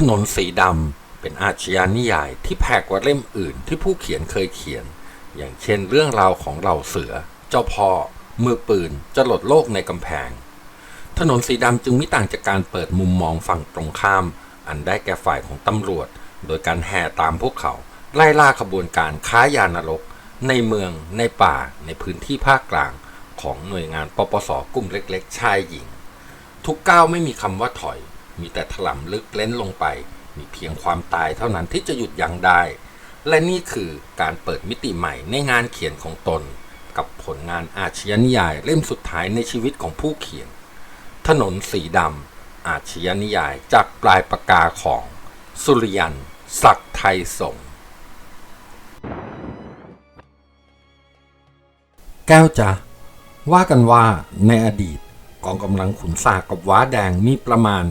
ถนนสีดำเป็นอาชญานิยายที่แพกกว่าเล่มอื่นที่ผู้เขียนเคยเขียน อย่างเช่นเรื่องราวของเหล่าเสือ เจ้าพ่อ มือปืนจะหลดโลกในกำแพง ถนนสีดำจึงไม่ต่างจากการเปิดมุมมองฝั่งตรงข้าม อันได้แก่ฝ่ายของตำรวจ โดยการแห่ตามพวกเขา ไล่ล่าขบวนการค้ายานรก ในเมือง ในป่า ในพื้นที่ภาคกลาง ของหน่วยงานปปสกลุ่มเล็ก ๆ ชายหญิง ทุกก้าวไม่มีคำว่าถอย มีแต่ถล่มลึกเล้นลงไป มีเพียงความตายเท่านั้นที่จะหยุดยั้งได้ และนี่คือการเปิดมิติใหม่ในงานเขียนของตน กับผลงานอาชญานิยายเล่มสุดท้ายในชีวิตของผู้เขียน ถนนสีดำอาชญานิยายจากปลายปากกาของ สุริยันศักดิ์ไทยสงแก้วจ้ะว่ากันว่าในอดีต องกำลังขุนสากับว้าแดงมีประมาณ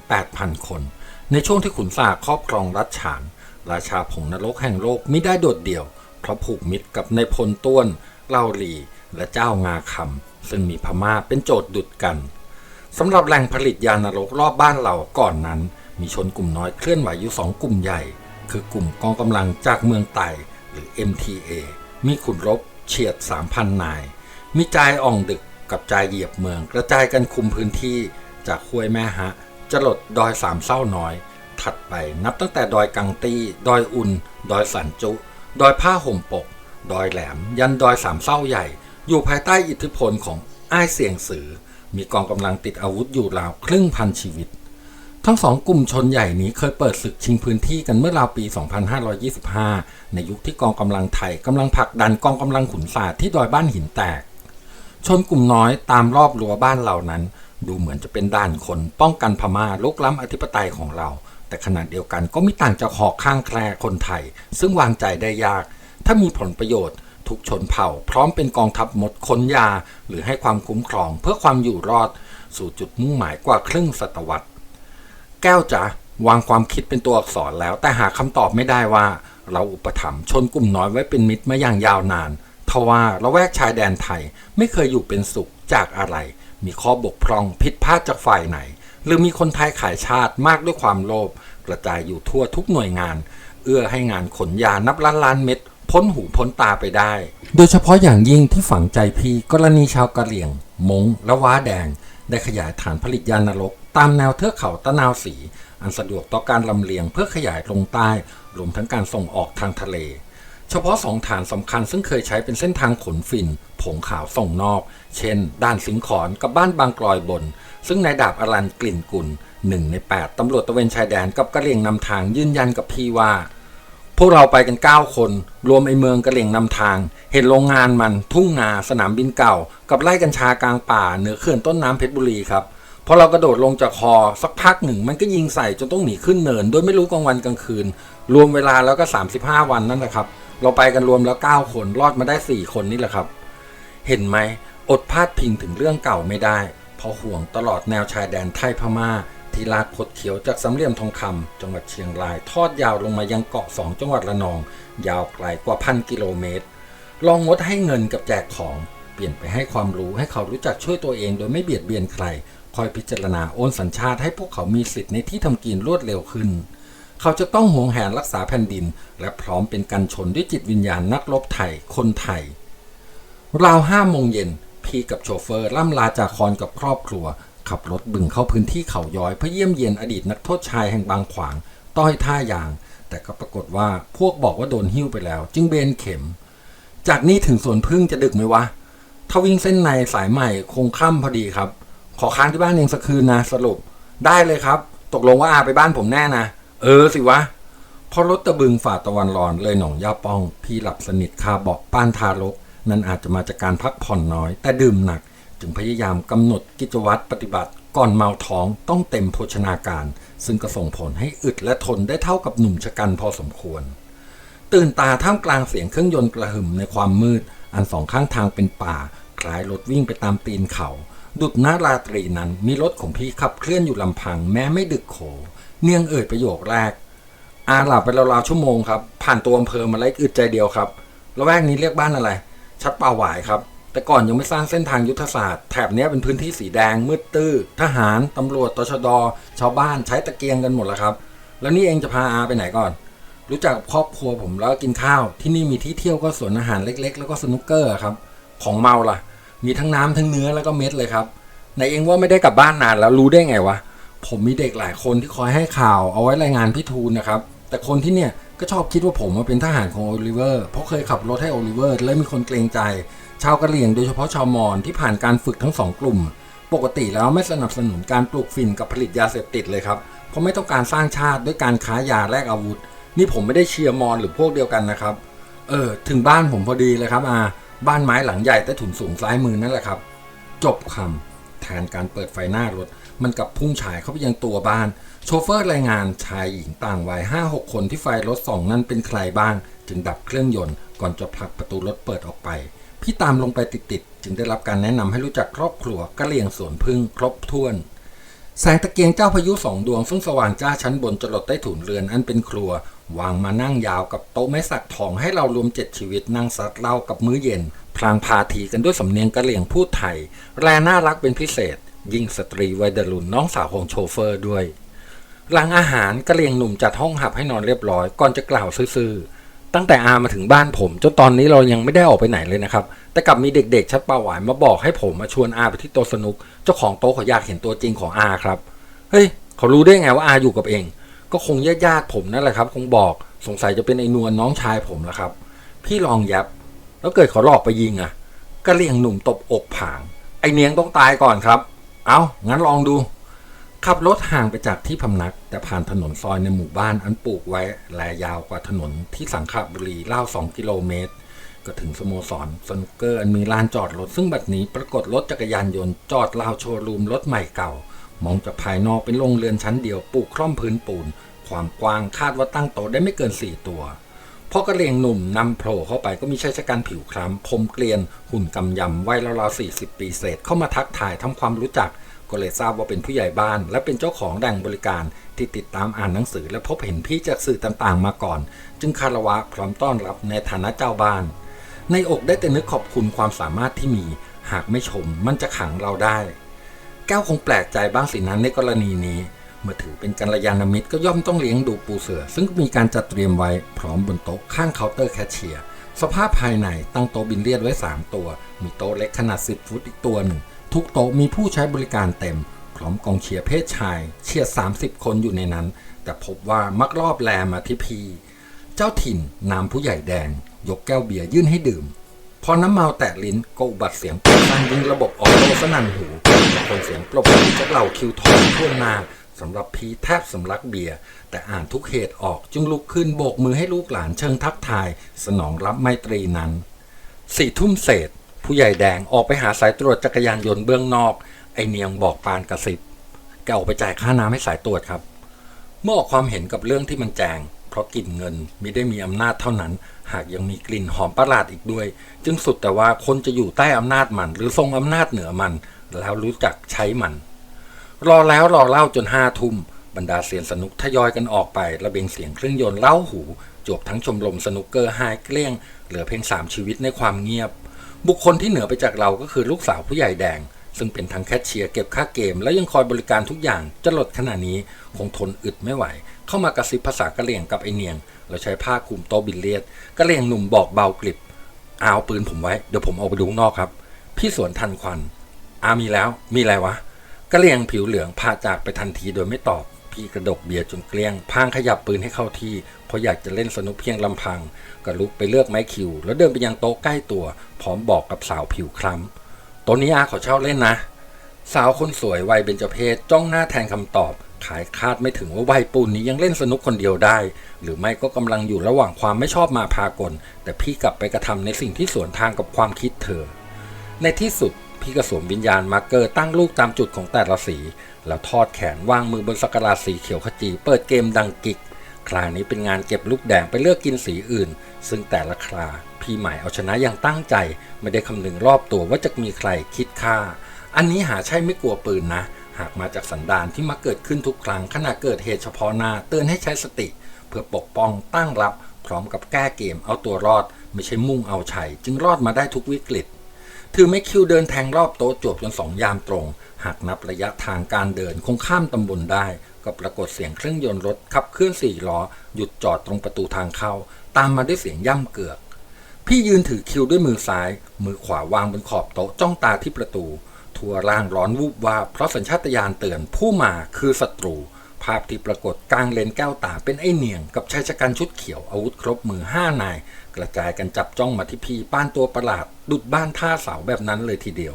7-8,000 คน ในช่วงที่ขุนสากครอบครองรัชฉาน ราชาผงนรกแห่งโลกมิได้โดดเดี่ยว เพราะผูกมิตรกับในายพลต้วนเล่าลี และเจ้างาคำซึ่งมีพม่าเป็นโจทย์ดุดกันสำหรับแหล่งผลิตยานรกรอบบ้านเราก่อนนั้น มีชนกลุ่มน้อยเคลื่อนไหวอยู่สองกลุ่มใหญ่ คือกลุ่มกองกำลังจากเมืองไต่หรือ MTA มีขุนรบเฉียด 3,000 นาย มีจายอ่องดึก กับจายเหยียบเมือง กระจายกันคุมพื้นที่จากห้วยแม่ฮะจรดดอยสามเศร้าน้อย ถัดไปนับตั้งแต่ดอยกังตี้ดอยอุ่น ดอยสันจุ ดอยผ้าห่มปก ดอยแหลม ยันดอยสามเศร้าใหญ่ อยู่ภายใต้อิทธิพลของอ้ายเสียงสือ มีกองกำลังติดอาวุธอยู่ราวครึ่งพันชีวิต ทั้งสองกลุ่มชนใหญ่นี้เคยเปิดศึกชิงพื้นที่กันเมื่อราวปี 2525 ในยุคที่กองกำลังไทยกำลังผลักดันกองกำลังขุนศาสตร์ที่ดอยบ้านหินแตก ชนกลุ่มน้อยตามรอบรั้วบ้านเรานั้น ดูเหมือนจะเป็นด่านคนป้องกันพม่าลุกล้ำอธิปไตยของเรา แต่ขณะเดียวกันก็ไม่ต่างจากหอกข้างแคลคนไทย ซึ่งวางใจได้ยาก ถ้ามีผลประโยชน์ทุกชนเผ่า พร้อมเป็นกองทัพหมดค้นยา หรือให้ความคุ้มครองเพื่อความอยู่รอด สู่จุดมุ่งหมายกว่าครึ่งศตวรรษ แก้วจ๋าวางความคิดเป็นตัวอักษรแล้วแต่หาคำตอบไม่ได้ว่า เราอุปถัมภ์ชนกลุ่มน้อยไว้เป็นมิตรมาอย่างยาวนาน ทว่าละแวกชายแดนไทยไม่เคยอยู่เป็นสุขจากอะไร มีข้อบกพร่องผิดพลาดจากฝ่ายไหน หรือมีคนไทยขายชาติมากด้วยความโลภกระจายอยู่ทั่วทุกหน่วยงาน เอื้อให้งานขนยานับล้านล้านเม็ดพ้นหูพ้นตาไปได้ โดยเฉพาะอย่างยิ่งที่ฝังใจพี่กรณีชาวกะเหรี่ยง มงและว้าแดง ได้ขยายฐานผลิตยานรก ตามแนวเทือกเขาตะนาวสี อันสะดวกต่อการลำเลียงเพื่อขยายลงใต้รวมทั้งการส่งออกทางทะเล เฉพาะสองฐานสำคัญซึ่งเคยใช้เป็นเส้นทางขนฝิ่น ผงขาวส่งนอก เช่น ด้านสิงขอนกับบ้านบางกลอยบน ซึ่งนายดาบอรันกลิ่นกุลหนึ่งในแปดตำรวจตะเวนชายแดนกับกระเหรี่ยงนำทางยืนยันกับพี่ว่า พวกเราไปกัน 9 คน รวมไอเมืองกระเลียงนำทาง เห็นโรงงานมัน ทุ่งนาสนามบินเก่า กับไร่กัญชากลางป่าเหนือเขื่อนต้นน้ำเพชรบุรีครับพอเรากระโดดลงจากคอสักพักหนึ่งมันก็ยิงใส่จนต้องหนีขึ้นเนิน โดยไม่รู้กลางวันกลางคืน รวมเวลาแล้วก็ 35 วันนั่นแหละครับ เราไปกันรวมแล้ว9คนรอดมาได้4คนนี่แหละครับ เห็นไหมอดพาดพิงถึงเรื่องเก่าไม่ได้ เพราะห่วงตลอดแนวชายแดนไทยพม่า ที่ลากคดเขียวจากสำเหลี่ยมทองคำจังหวัดเชียงราย ทอดยาวลงมายังเกาะสองจังหวัดระนอง ยาวไกลกว่าพันกิโลเมตร ลองงดให้เงินกับแจกของเปลี่ยนไปให้ความรู้ให้เขารู้จักช่วยตัวเองโดยไม่เบียดเบียนใคร คอยพิจารณาโอนสัญชาติให้พวกเขามีสิทธิ์ในที่ทำกินรวดเร็วขึ้น เขาจะต้องหวงแหนรักษาแผ่นดิน และพร้อมเป็นกันชนด้วยจิตวิญญาณนักรบไทยคนไทย ราวห้าโมงเย็นพี่กับโชเฟอร์ล่ำลาจากคอนกับครอบครัว ขับรถบึงเข้าพื้นที่เขาย้อยเพื่อเยี่ยมเยียนอดีตนักโทษชายแห่งบางขวาง ต้อยท่ายาง แต่ก็ปรากฏว่าพวกบอกว่าโดนหิ้วไปแล้ว จึงเบนเข็ม จากนี้ถึงสวนพึ่งจะดึกไหมวะถ้าวิ่งเส้นในสายใหม่คงค่ำพอดีครับ ขอค้างที่บ้านเองสักคืนนะสรุป ได้เลยครับ ตกลงว่าอาไปบ้านผมแน่นะ เออสิวะพอรถตะบึงฝ่าตะวันร้อนเลยหนองย่าป้อง พี่หลับสนิทคาเบาะป้านทารก นั่นอาจจะมาจากการพักผ่อนน้อย แต่ดื่มหนัก จึงพยายามกำหนดกิจวัตรปฏิบัติ ก่อนเมาท้องต้องเต็มโภชนาการ ซึ่งก็ส่งผลให้อึดและทนได้เท่ากับหนุ่มชะกันพอสมควร ตื่นตาท่ามกลางเสียงเครื่องยนต์กระหึ่มในความมืด อันสองข้างทางเป็นป่าคล้ายรถวิ่งไปตามตีนเขา ดุดหน้าราตรีนั้นมีรถของพี่ขับเคลื่อนอยู่ลำพังแม้ไม่ดึกโข เนียงเอ่ยประโยคแรก อาหลับไปราวๆชั่วโมงครับ ผ่านตัวอำเภอมาไล่อึดใจเดียวครับละแวกนี้เรียกบ้านอะไร ชัดป่าหวายครับ แต่ก่อนยังไม่สร้างเส้นทางยุทธศาสตร์ แถบนี้เป็นพื้นที่สีแดง มืดตื้อ ทหาร ตำรวจ ตชด ชาวบ้านใช้ตะเกียงกันหมดแล้วครับ แล้วนี่เองจะพาอาไปไหนก่อน รู้จักครอบครัวผมแล้วกินข้าว ที่นี่มีที่เที่ยวก็สวนอาหารเล็ก ๆ แล้วก็สนุกเกอร์ครับ ของเมาล่ะ มีทั้งน้ำทั้งเนื้อแล้วก็เม็ดเลยครับไหนเองว่าไม่ได้กลับบ้านนานแล้วรู้ได้ไงวะ ผมมีเด็กหลายคนที่คอยให้ข่าวเอาไว้รายงานพี่ทูลนะครับ แต่คนที่เนี่ยก็ชอบคิดว่าผมมาเป็นทหารของโอลิเวอร์เพราะเคยขับรถให้โอลิเวอร์และมีคนเกรงใจ ชาวกะเหรี่ยงโดยเฉพาะชาวมอญที่ผ่านการฝึกทั้งสองกลุ่ม ปกติแล้วไม่สนับสนุนการปลูกฝิ่นกับผลิตยาเสพติดเลยครับเพราะไม่ต้องการสร้างชาติด้วยการค้ายาแลกอาวุธ นี่ผมไม่ได้เชียร์มอญหรือพวกเดียวกันนะครับเออถึงบ้านผมพอดีเลยครับอาบ้านไม้หลังใหญ่ใต้ถุนสูงซ้ายมือนั่นแหละครับ จบคำ แทนการเปิดไฟหน้ารถ มันกับพุ่งฉายเข้าไปยังตัวบ้าน โชเฟอร์รายงานชายหญิงต่างวัยห้าหกคนที่ไฟรถส่องนั้นเป็นใครบ้าง จึงดับเครื่องยนต์ก่อนจะผลักประตูรถเปิดออกไป พี่ตามลงไปติดๆจึงได้รับการแนะนำให้รู้จักครอบครัวกะเหลี่ยงสวนพึ่งครบถ้วนแสงตะเกียงเจ้าพายุสองดวงซึ่งสว่างจ้าชั้นบนจรดใต้ถุนเรือนอันเป็นครัว วางมานั่งยาวกับโต๊ะไม้สักทองให้เรารวมเจ็ดชีวิตนั่งซัดเหล้ากับมื้อเย็น พลางพาทีกันด้วยสำเนียงกะเหลี่ยงพูดไทยแรน่ารักเป็นพิเศษ ยิ่งสตรีวัยเดรุนน้องสาวของโชเฟอร์ด้วย หลังอาหารกะเหลี่ยงหนุ่มจัดห้องหับให้นอนเรียบร้อย ก่อนจะกล่าวซื่อๆ ตั้งแต่อามาถึงบ้านผมจนตอนนี้เรายังไม่ได้ออกไปไหนเลยนะครับ แต่กลับมีเด็กๆ ชัดปลาหวานมาบอกให้ผมมาชวนอาไปที่โต๊ะสนุก เจ้าของโต๊ะเขาอยากเห็นตัวจริงของอาครับ เฮ้ยเขารู้ได้ไงว่าอาอยู่กับเอง ก็คงญาติญาติๆผมนั่นแหละครับ คงบอกสงสัยจะเป็นไอ้นวลน้องชายผมละครับ พี่ลองยับ แล้วเกิดเขาหลอกไปยิงอะกะเลี่ยงหนุ่มตบอกผาง ไอเนียงต้องตายก่อนครับ เอางั้นลองดู ขับรถห่างไปจากที่พำนัก แต่ผ่านถนนซอยในหมู่บ้านอันปลูกไว้แลยาวกว่าถนนที่สังขบุรีเล่าสองกิโลเมตร ก็ถึงสโมสรสนุกเกอร์อันมีลานจอดรถ ซึ่งบัดนี้ปรากฏรถจักรยานยนต์จอดลาวโชว์รูมรถใหม่เก่า มองจากภายนอกเป็นโรงเรือนชั้นเดียวปลูกคล่อมพื้นปูน ความกว้างคาดว่าตั้งโต๊ะได้ไม่เกิน4ตัว พอกระเลงหนุ่มนำโผล่เข้าไปก็มีชายชะกันผิวคล้ำผมเกลียน หุ่นกำยำวัยราวๆ40 ปีเศษเข้ามาทักทายทำความรู้จัก ก็เลยทราบว่าเป็นผู้ใหญ่บ้าน และเป็นเจ้าของแหล่งบริการที่ติดตามอ่านหนังสือ และพบเห็นพี่จากสื่อต่างๆ มาก่อน จึงคารวะพร้อมต้อนรับในฐานะเจ้าบ้าน ในอกได้แต่นึกขอบคุณความสามารถที่มี หากไม่ชมมันจะขังเราได้ แก้วคงแปลกใจบ้างสินั้นในกรณีนี้ เมื่อถือเป็นกัลยาณมิตรก็ย่อมต้องเลี้ยงดูปูเสือ ซึ่งมีการจัดเตรียมไว้พร้อมบนโต๊ะข้างเคาน์เตอร์แคชเชียร์สภาพภายในตั้งโต๊ะบินเลียดไว้ 3 ตัว มีโต๊ะเล็กขนาด 10 ฟุตอีกตัวหนึ่ง ทุกโต๊ะมีผู้ใช้บริการเต็ม พร้อมกองเชียร์เพศชาย เชียร์ 30 คนอยู่ในนั้น แต่พบว่ามักรอบแลมาที่พี เจ้าถิ่นนามผู้ใหญ่แดง ยกแก้วเบียร์ยื่นให้ดื่ม พอน้ำเมาแตะลิ้นก็อุบัติเสียงปดตั้งยิงระบบออโต้สนั่นหูคนเสียงปรบมือจากเหล่าคิวทองทั่วหน้า สำหรับพีแทบสำลักเบียร์แต่อ่านทุกเหตุออกจึงลุกขึ้นโบกมือให้ลูกหลานเชิงทักทาย สนองรับไมตรีนั้นสี่ทุ่มเศษ ผู้ใหญ่แดงออกไปหาสายตรวจจักรยานยนต์เบื้องนอก ไอเนียงบอกปานกระสิบแกออกไปจ่ายค่าน้ำให้สายตรวจครับ เมื่อออกความเห็นกับเรื่องที่มันแจง เพราะกลิ่นเงินมิได้มีอำนาจเท่านั้น หากยังมีกลิ่นหอมประหลาดอีกด้วย จึงสุดแต่ว่าคนจะอยู่ใต้อำนาจมัน หรือทรงอำนาจเหนือมัน แล้วรู้จักใช้มัน รอแล้วรอเล่าจนห้าทุ่มบรรดาเสียนสนุกทยอยกันออกไประเบงเสียงเครื่องยนต์เล่าหูจบทั้งชมรมสนุกเกอร์หายเกลี้ยง เหลือเพียงสามชีวิตในความเงียบ บุคคลที่เหนือไปจากเราก็คือลูกสาวผู้ใหญ่แดง ซึ่งเป็นทั้งแคชเชียร์เก็บค่าเกม และยังคอยบริการทุกอย่างจะหลดขนาดนี้คงทนอึดไม่ไหว เข้ามากระซิบภาษากะเหรี่ยงกับไอเนียง เราใช้ผ้าคลุมโต๊ะบิลเลียดกะเหรี่ยงหนุ่มบอกเบากริบเอาปืนผมไว้เดี๋ยวผมเอาไปดูข้างนอกครับ พี่สวนทันควันอามีแล้วมีอะไรวะ กะเหรี่ยงผิวเหลืองพาจากไปทันทีโดยไม่ตอบ พี่กระดกเบียร์จนเกลี้ยงพางขยับปืนให้เข้าที่ เพราะอยากจะเล่นสนุกเพียงลำพัง ก็ลุกไปเลือกไม้คิว แล้วเดินไปยังโต๊ะใกล้ตัว พร้อมบอกกับสาวผิวคล้ำโตัวนี้อาขอเช่าเล่นนะ สาวคนสวยวัยเบญจเพศจ้องหน้าแทนคำตอบขายคาดไม่ถึงว่าวัยปูนนี้ยังเล่นสนุกคนเดียวได้ หรือไม่ก็กำลังอยู่ระหว่างความไม่ชอบมาพากล แต่พี่กลับไปกระทำในสิ่งที่สวนทางกับความคิดเธอ ในที่สุด พี่กระสวมวิญญาณมาร์เกอร์ตั้งลูกตามจุดของแต่ละสี แล้วทอดแขนวางมือบนสักกาสีเขียวขจี เปิดเกมดังกิก คราวนี้เป็นงานเก็บลูกแดงไปเลือกกินสีอื่น ซึ่งแต่ละครา พี่หมายเอาชนะอย่างตั้งใจ ไม่ได้คำนึงรอบตัวว่าจะมีใครคิดฆ่า อันนี้หาใช่ไม่กลัวปืนนะ หากมาจากสันดานที่มาเกิดขึ้นทุกครั้งขณะเกิดเหตุเฉพาะหน้าเตือนให้ใช้สติ เพื่อปกป้องตั้งรับ พร้อมกับแก้เกมเอาตัวรอด ไม่ใช่มุ่งเอาชัยจึงรอดมาได้ทุกวิกฤต ถือไม่คิวเดินแทงรอบโต๊ะจบจนสองยามตรง หากนับระยะทางการเดินคงข้ามตำบลได้ ก็ปรากฏเสียงเครื่องยนต์รถขับเคลื่อนสี่ล้อ หยุดจอดตรงประตูทางเข้า ตามมาด้วยเสียงย่ำเกือก พี่ยืนถือคิวด้วยมือซ้าย มือขวาวางบนขอบโต๊ะจ้องตาที่ประตู ทั่วร่างร้อนวูบวาบเพราะสัญชาตญาณเตือนผู้มาคือศัตรู ภาพที่ปรากฏกลางเลนแก้วตาเป็นไอ้เนียงกับชายชะกันชุดเขียวอาวุธครบมือห้านาย กระจายกันจับจ้องมาที่พีป้านตัวประหลาด ดุดบ้านท่าเสาแบบนั้นเลยทีเดียว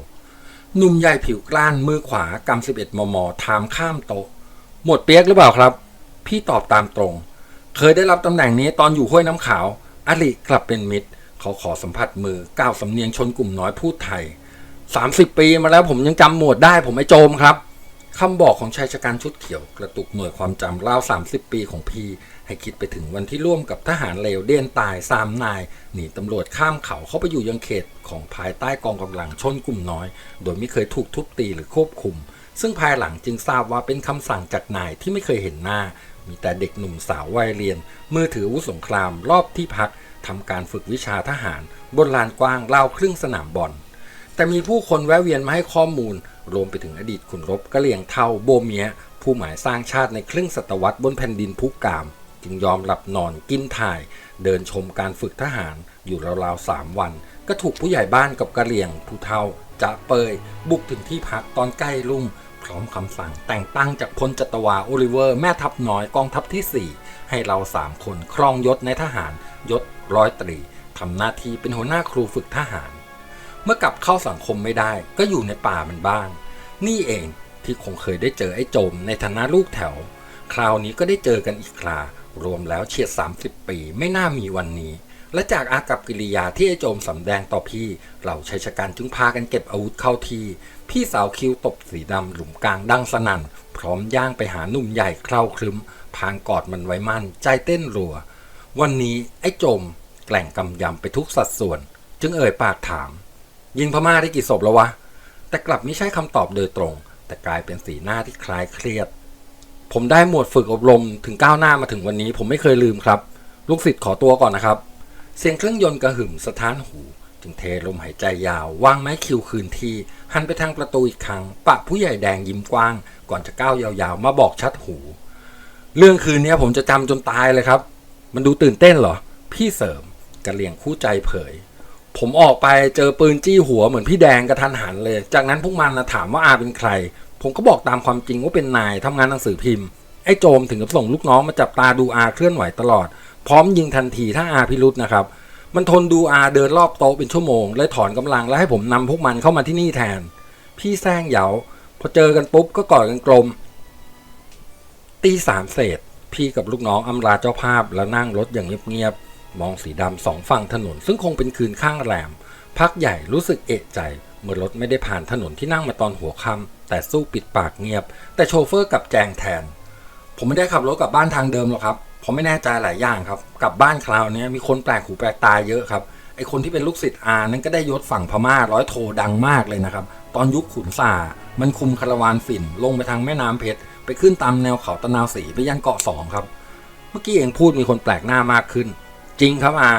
หนุ่มใหญ่ผิวกล้านมือขวากำสิบเอ็ดมมถามข้ามโต๊ะหมดเปียกหรือเปล่าครับ พี่ตอบตามตรง เคยได้รับตำแหน่งนี้ตอนอยู่ห้วยน้ำขาวอลิกลับเป็นมิตรเขาขอสัมผัสมือก้าวสำเนียงชนกลุ่มน้อยพูดไทย 30 ปีมาแล้วผมยังจำหมวดได้ผมไอ้โจมครับ คำบอกของชายชะกันชุดเขียวกระตุกหน่วยความจำราว 30 ปีของพีให้คิดไปถึงวันที่ร่วมกับทหารเลวเด่นตายสามนายหนีตำรวจข้ามเขาเข้าไปอยู่ยังเขตของภายใต้กองกำลังชนกลุ่มน้อย โดยไม่เคยถูกทุบตีหรือควบคุม ซึ่งภายหลังจึงทราบว่าเป็นคำสั่งจากนายที่ไม่เคยเห็นหน้า มีแต่เด็กหนุ่มสาววัยเรียน มือถืออาวุธสงครามรอบที่พักทำการฝึกวิชาทหาร บนลานกว้างราวครึ่งสนามบอลแต่มีผู้คนแวะเวียนมาให้ข้อมูล รวมไปถึงอดีตขุนรบกะเหลี่ยงเทาโบเมีย ผู้หมายสร้างชาติในครึ่งศตวรรษบนแผ่นดินภูกาม จึงยอมหลับนอนกินถ่าย เดินชมการฝึกทหารอยู่ราวๆสามวัน ก็ถูกผู้ใหญ่บ้านกับกะเหลี่ยงผู้เทาจะเปย บุกถึงที่พักตอนใกล้รุ่งพร้อมคำสั่งแต่งตั้งจากพลจัตวาโอลิเวอร์แม่ทัพน้อยกองทัพที่ 4 ให้เราสามคนครองยศในทหารยศร้อยตรีทำหน้าที่เป็นหัวหน้าครูฝึกทหาร เมื่อกลับเข้าสังคมไม่ได้ก็อยู่ในป่ามันบ้าง นี่เองที่คงเคยได้เจอไอ้โจมในฐานะลูกแถว คราวนี้ก็ได้เจอกันอีกครารวมแล้วเฉียด 30 ปีไม่น่ามีวันนี้ และจากอากับกิริยาที่ไอ้โจมสำแดงต่อพี่เราชัยชะกันจึงพากันเก็บอาวุธเข้าที่พี่สาวคิวตบสีดำหลุมกลางดังสนั่น พร้อมย่างไปหาหนุ่มใหญ่เคร่าครึมพางกอดมันไว้มั่น ใจเต้นรัว วันนี้ไอ้โจม แกล่งกำยำไปทุกสัดส่วน จึงเอ่ยปากถาม ยิงพม่าได้กี่ศพแล้ววะ แต่กลับไม่ใช่คำตอบโดยตรง แต่กลายเป็นสีหน้าที่คล้ายเครียด ผมได้หมวดฝึกอบรมถึงก้าวหน้ามาถึงวันนี้ ผมไม่เคยลืมครับ ลูกศิษย์ขอตัวก่อนนะครับ เสียงเครื่องยนต์กระหึ่มสะท้านหู จึงเทลมหายใจยาว วางไม้คิวคืนที่ หันไปทางประตูอีกครั้ง ปะผู้ใหญ่แดงยิ้มกว้าง ก่อนจะก้าวยาวๆ มาบอกชัดหู เรื่องคืนนี้ผมจะจำจนตายเลยครับ มันดูตื่นเต้นเหรอ พี่เสริมกระเหลี่ยงคู่ใจเผย ผมออกไปเจอปืนจี้หัวเหมือนพี่แดงกระทันหันเลย จากนั้นพวกมันนะถามว่าอาเป็นใคร ผมก็บอกตามความจริงว่าเป็นนายทำงานหนังสือพิมพ์ ไอ้โจมถึงกับส่งลูกน้องมาจับตาดูอาเคลื่อนไหวตลอด พร้อมยิงทันทีถ้าอาพิรุษนะครับ มันทนดูอาเดินรอบโต๊ะเป็นชั่วโมงเลยถอนกำลังแล้วให้ผมนำพวกมันเข้ามาที่นี่แทน พี่แซงเหยาพอเจอกันปุ๊บก็กอดกันกลม ตีสามเศษ พี่กับลูกน้องอำลาเจ้าภาพแล้วนั่งรถอย่างเงียบๆ มองสีดำสองฝั่งถนน ซึ่งคงเป็นคืนข้างแรม พักใหญ่รู้สึกเอะใจ เมื่อรถไม่ได้ผ่านถนนที่นั่งมาตอนหัวค่ำแต่สู้ปิดปากเงียบ แต่โชเฟอร์กับแจงแทน ผมไม่ได้ขับรถกลับบ้านทางเดิมหรอกครับผมไม่แน่ใจหลายอย่างครับกลับบ้านคราวนี้มีคนแปลกหูแปลกตาเยอะครับไอคนที่เป็นลูกศิษย์อานั้นก็ได้ยศฝั่งพม่าร้อยโทดังมากเลยนะครับ ตอนยุคขุนสามันคุมคาราวานฝิ่น ลงไปทางแม่น้ำเพชรไปขึ้นตามแนวเขาตะนาวสีไปยังเกาะสองครับ เมื่อกี้เองพูดมีคนแปลกหน้ามากขึ้น จริงครับอา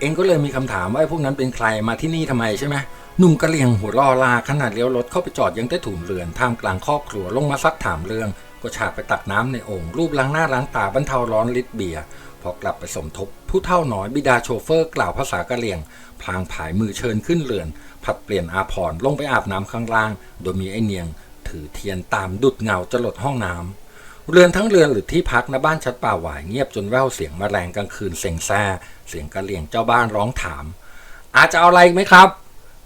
เองก็เลยมีคำถามว่าพวกนั้นเป็นใครมาที่นี่ทำไมใช่ไหมหนุ่มกะเลียงหัวล่อลาขนาดเลี้ยวรถเข้าไปจอดยังใต้ถุนเรือนท่ามกลางครอบครัวลงมาซักถามเรื่อง ก็ฉาบไปตักน้ำในโอ่งรูปล้างหน้าล้างตาบรรเทาร้อนลิตรเบียร์พอกลับไปสมทบ ผู้เท่าน้อยบิดาโชเฟอร์กล่าวภาษากะเลียง พลางผายมือเชิญขึ้นเรือน ผัดเปลี่ยนอาพรลงไปอาบน้ำข้างล่าง โดยมีไอเนียง ถือเทียนตามดุดเงาจะหลดห้องน้ำ เรือนทั้งเรือนหรือที่พักณบ้านชัดป่าหวายเงียบจนแว่วเสียงแมลงกลางคืนเซ็งแซ่เสียงกระเหลี่ยงเจ้าบ้านร้องถาม อาจจะเอาอะไรไหมครับ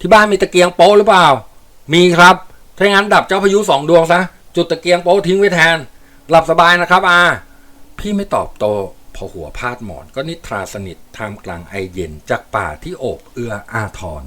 ที่บ้านมีตะเกียงโป๊หรือเปล่า มีครับถ้างั้นดับเจ้าพายุสองดวงซะจุดตะเกียงโป๊ทิ้งไว้แทน หลับสบายนะครับอาพี่ไม่ตอบโตพอหัวพาดหมอนก็นิทราสนิทท่ามกลางไอเย็นจากป่าที่โอบเอื้ออาทร